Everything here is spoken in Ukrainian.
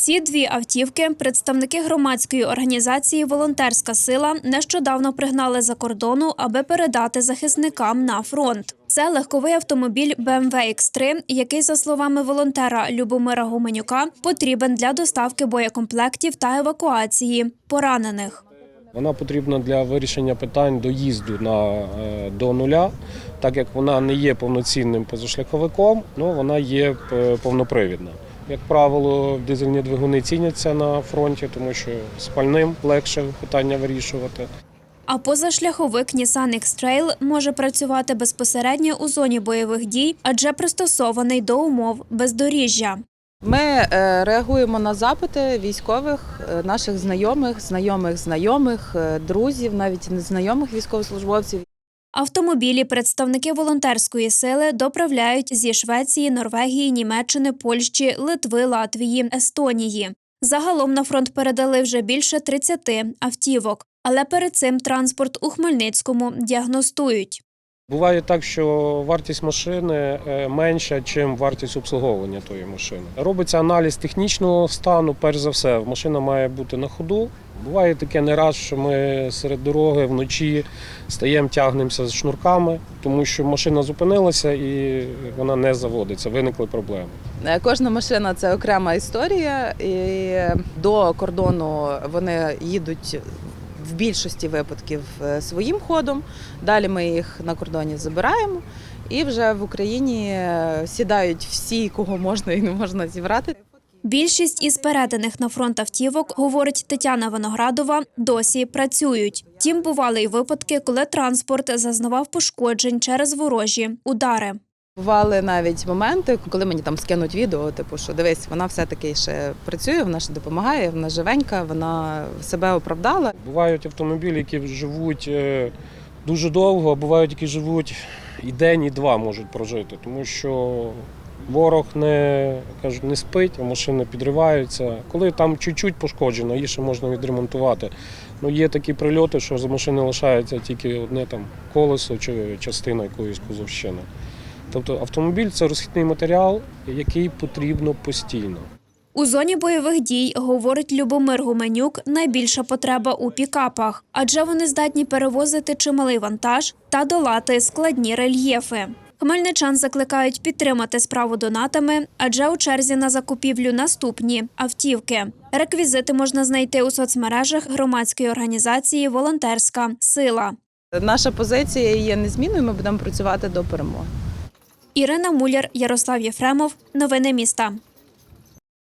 Ці дві автівки представники громадської організації Волонтерська сила нещодавно пригнали за кордону, аби передати захисникам на фронт. Це легковий автомобіль BMW X3, який, за словами волонтера Любомира Гуменюка, потрібен для доставки боєкомплектів та евакуації поранених. Вона потрібна для вирішення питань доїзду на, е, до нуля, так як вона не є повноцінним позашляховиком, але вона є е, повнопривідна. Як правило, дизельні двигуни ціняться на фронті, тому що з пальним легше питання вирішувати. А позашляховик Nissan X-Trail може працювати безпосередньо у зоні бойових дій, адже пристосований до умов бездоріжжя. Ми е, реагуємо на запити військових, е, наших знайомих, знайомих знайомих, е, друзів, навіть незнайомих військовослужбовців. Автомобілі представники волонтерської сили доправляють зі Швеції, Норвегії, Німеччини, Польщі, Литви, Латвії, Естонії. Загалом на фронт передали вже більше 30 автівок, але перед цим транспорт у Хмельницькому діагностують. Буває так, що вартість машини е, менша, ніж вартість обслуговування тої машини. Робиться аналіз технічного стану, перш за все, машина має бути на ходу. Буває таке не раз, що ми серед дороги вночі стаємо, тягнемося з шнурками, тому що машина зупинилася і вона не заводиться. Виникли проблеми. Е, Кожна машина це окрема історія, і до кордону вони їдуть в більшості випадків е, своїм ходом. Далі ми їх на кордоні забираємо. І вже в Україні е, сідають всі, кого можна і не можна зібрати. Більшість із переданих на фронт автівок, говорить Тетяна Виноградова, досі працюють. Тім бували й випадки, коли транспорт зазнавав пошкоджень через ворожі удари. Бували навіть моменти, коли мені там скинуть відео, типу, що дивись, вона все-таки ще працює, вона ще допомагає, вона живенька, вона себе оправдала. Бувають автомобілі, які живуть е, дуже довго, а бувають, які живуть і день, і два можуть прожити, тому що ворог не, кажуть, не спить, а машини підриваються. Коли там чуть-чуть пошкоджено, її ще можна відремонтувати. Ну, є такі прильоти, що з машини лишається тільки одне там колесо чи частина якоїсь кузовщини. Тобто автомобіль це розхідний матеріал, який потрібно постійно. У зоні бойових дій, говорить Любомир Гуменюк, найбільша потреба у пікапах, адже вони здатні перевозити чималий вантаж та долати складні рельєфи. Хмельничан закликають підтримати справу донатами, адже у черзі на закупівлю наступні автівки. Реквізити можна знайти у соцмережах громадської організації Волонтерська сила. Наша позиція є незмінною. Ми будемо працювати до перемоги. Ірина Муляр, Ярослав Єфремов. Новини міста.